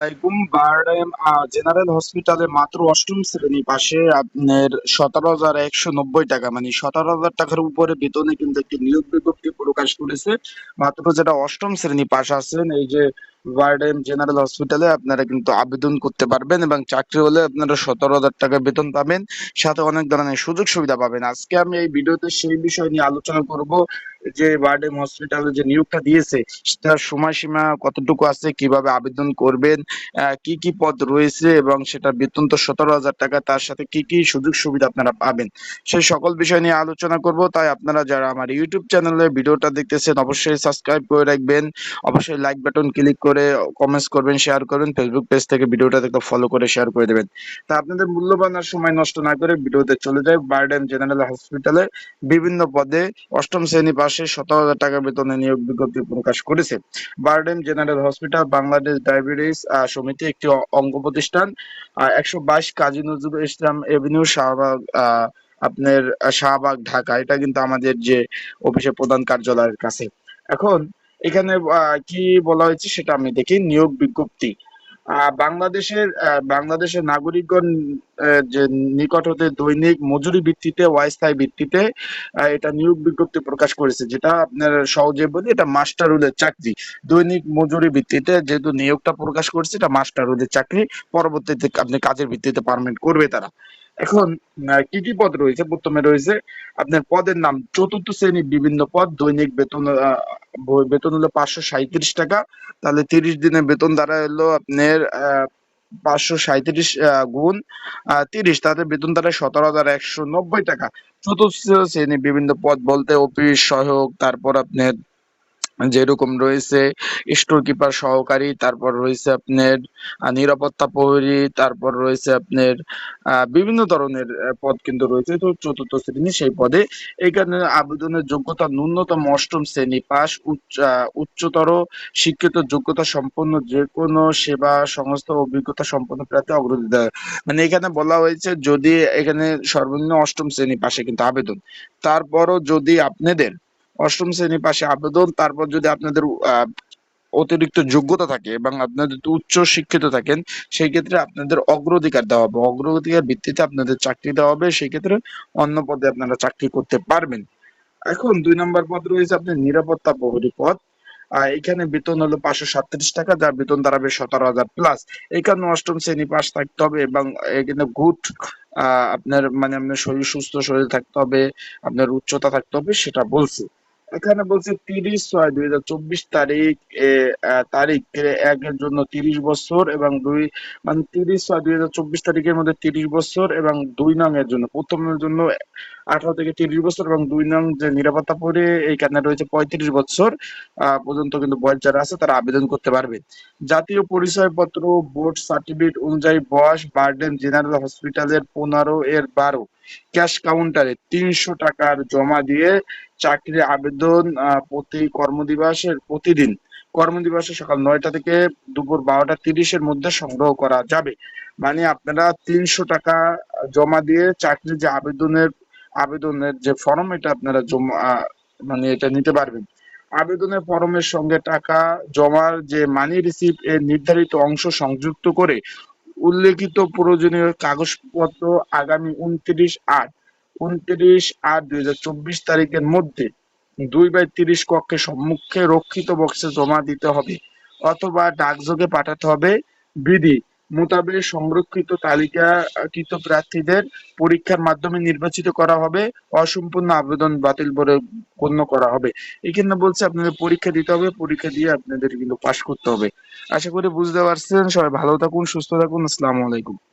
আলাইকুম বারডেম জেনারেল হসপিটালে মাত্র অষ্টম শ্রেণি পাশে আপনার সতেরো হাজার একশো নব্বই টাকা মানে সতেরো হাজার টাকার উপরে বেতনে কিন্তু একটি নিয়োগ বিজ্ঞপ্তি প্রকাশ করেছে। মাত্র যেটা অষ্টম শ্রেণি পাশ আছেন, এই যে বারডেম জেনারেল হসপিটালে আপনারা কিন্তু আবেদন করতে পারবেন এবং চাকরি হলে আপনারা সতেরো হাজার টাকা বেতন পাবেন। সাথে অনেক ধরনের সুযোগ সুবিধা পাবেন। আজকে আমি এই ভিডিওতে সেই বিষয় নিয়ে আলোচনা করব যে বারডেম হসপিটালে যে নিয়োগটা দিয়েছে, তার সময়সীমা কতটুকু আছে, কীভাবে আবেদন করবেন কি কি পদ রয়েছে এবং সেটা বেতন তো সতেরো হাজার টাকা, তার সাথে কি কি সুযোগ সুবিধা আপনারা পাবেন সেই সকল বিষয় নিয়ে আলোচনা করব। তাই আপনারা যারা আমার ইউটিউব চ্যানেলে ভিডিওটা দেখতেছেন, অবশ্যই সাবস্ক্রাইব করে রাখবেন। অবশ্যই লাইক বাটন ক্লিক করে কমেন্টস করবেন শেয়ার করবেন ফেসবুক পেজ থেকে ভিডিওটা দেখতে ফলো করে শেয়ার করে দেবেন। তা আপনাদের মূল্যবান আর সময় নষ্ট না করে ভিডিওতে চলে যায় বারডেম জেনারেল হসপিটালে বিভিন্ন পদে অষ্টম শ্রেণি পাশে সতেরো হাজার টাকা বেতনে নিয়োগ বিজ্ঞপ্তি প্রকাশ করেছে। BIRDEM general hospital Bangladesh diabetes সমিতি একটি অঙ্গ প্রতিষ্ঠান একশো বাইশ কাজী নজরুল ইসলাম এভিনিউ শাহবাগ আপনার শাহবাগ, ঢাকা। এটা কিন্তু আমাদের যে অফিসের প্রধান কার্যালয়ের কাছে। এখন এখানে কি বলা হয়েছে সেটা আমি দেখি, নিয়োগ বিজ্ঞপ্তি। বাংলাদেশের বাংলাদেশের নাগরিকগণ যে নিকট হতে দৈনিক মজুরি ভিত্তিতে, অস্থায়ী ভিত্তিতে এটা নিয়োগ বিজ্ঞপ্তি প্রকাশ করেছে, যেটা আপনার সহজে বলি, এটা মাস্টার রুলের চাকরি। দৈনিক মজুরি ভিত্তিতে যেহেতু নিয়োগটা প্রকাশ করেছে, এটা মাস্টার রুলের চাকরি, পরবর্তীতে আপনি কাজের ভিত্তিতে পারমিট করবে তারা। এখন কি কি পদ রয়েছে? প্রথমে রয়েছে আপনার পদের নাম চতুর্থ শ্রেণির বিভিন্ন পদ দৈনিক বেতন বেতন হলো পাঁচশো সাঁইত্রিশ টাকা। তাহলে তিরিশ দিনের বেতন দ্বারা হলো আপনার পাঁচশো সাঁইত্রিশ আহ, গুণ তিরিশ। তাদের বেতন দ্বারা সতেরো হাজার একশো নব্বই টাকা। চতুর্থ শ্রেণি বিভিন্ন পদ বলতে অফিস সহায়ক তারপর আপনার যেরকম রয়েছে স্টোর কিপার সহকারী, তারপর রয়েছে আপনার নিরাপত্তা প্রহরী, তারপর রয়েছে আপনার বিভিন্ন ধরনের পদ কিন্তু রয়েছে। তো চতুর্থ শ্রেণি সেই পদে। এখানে আবেদনের যোগ্যতা ন্যূনতম অষ্টম শ্রেণি পাস উচ্চতর শিক্ষিত যোগ্যতা সম্পন্ন যে কোনো সেবা, সংস্থা, অভিজ্ঞতা সম্পন্ন প্রার্থী অগ্রাধিকার মানে এখানে বলা হয়েছে যদি এখানে সর্বনিম্ন অষ্টম শ্রেণি পাশে কিন্তু আবেদন। তারপরও যদি আপনাদের অষ্টম শ্রেণি পাশে আবেদন, তারপর যদি আপনাদের অতিরিক্ত যোগ্যতা থাকে এবং আপনাদের যদি উচ্চ শিক্ষিত থাকেন সেই ক্ষেত্রে আপনাদের অগ্রাধিকার দেওয়া হবে। অগ্রাধিকার ভিত্তিতে আপনাদের চাকরি দেওয়া হবে সেই ক্ষেত্রে অন্য পদে আপনারা চাকরি করতে পারবেন। এখন দুই নম্বর পদ রয়েছে আপনার নিরাপত্তা প্রহরী পদ। এখানে বেতন হলো পাঁচশো সাতত্রিশ টাকা, যার বেতন দাঁড়াবে সতেরো হাজার প্লাস এখানে অষ্টম শ্রেণি পাস থাকতে হবে এবং এখানে গুড আপনার মানে আপনার শরীর সুস্থ, শরীর থাকতে হবে, আপনার উচ্চতা থাকতে হবে, সেটা বলছে। এখানে বলছে তিরিশ ছয়, দুই হাজার চব্বিশ তারিখ তারিখ একের জন্য তিরিশ বছর এবং দুই মানে তিরিশ ছয়, দুই হাজার চব্বিশ তারিখের মধ্যে তিরিশ বছর এবং দুই নং এর জন্য, প্রথমের জন্য আঠারো থেকে তিরিশ বছর এবং দুই নং যে নিরাপত্তা পরে এইখানে রয়েছে পঁয়ত্রিশ বছর পর্যন্ত কিন্তু বয়স যারা আছে তারা আবেদন করতে পারবে। জাতীয় পরিচয়পত্র বোর্ড সার্টিফিকেট অনুযায়ী বয়স বার্ডেন জেনারেল হসপিটালের পনেরো এর বারো। ক্যাশ কাউন্টারে তিনশো টাকার জমা দিয়ে চাকরির আবেদন প্রতি কর্মদিবসের, প্রতিদিন কর্মদিবসে সকাল নয়টা থেকে দুপুর বারোটা তিরিশের মধ্যে সংগ্রহ করা যাবে। মানে আপনারা তিনশো টাকা জমা দিয়ে চাকরির যে আবেদনের আবেদনের যে ফর্ম, এটা আপনারা জমা মানে এটা নিতে পারবেন। আবেদনের ফর্মের সঙ্গে টাকা জমার যে মানি রিসিপ্ট এর নির্ধারিত অংশ সংযুক্ত করে উল্লেখিত প্রয়োজনীয় কাগজপত্র আগামী উনত্রিশ আট উনত্রিশ আট দুই হাজার চব্বিশ তারিখের মধ্যে দুই বাই তিরিশ কক্ষের সম্মুখে রক্ষিত বক্সে জমা দিতে হবে অথবা ডাকযোগে পাঠাতে হবে বিধি। মোতাবেক সংরক্ষিত তালিকাকৃত প্রার্থীদের পরীক্ষার মাধ্যমে নির্বাচিত করা হবে, অসম্পূর্ণ আবেদন বাতিল করে গণ্য করা হবে। এখানে বলছে আপনাদের পরীক্ষা দিতে হবে, পরীক্ষা দিয়ে আপনাদের কিন্তু পাশ করতে হবে। আশা করি বুঝতে পারছেন, সবাই ভালো থাকুন, সুস্থ থাকুন, আসসালামু আলাইকুম।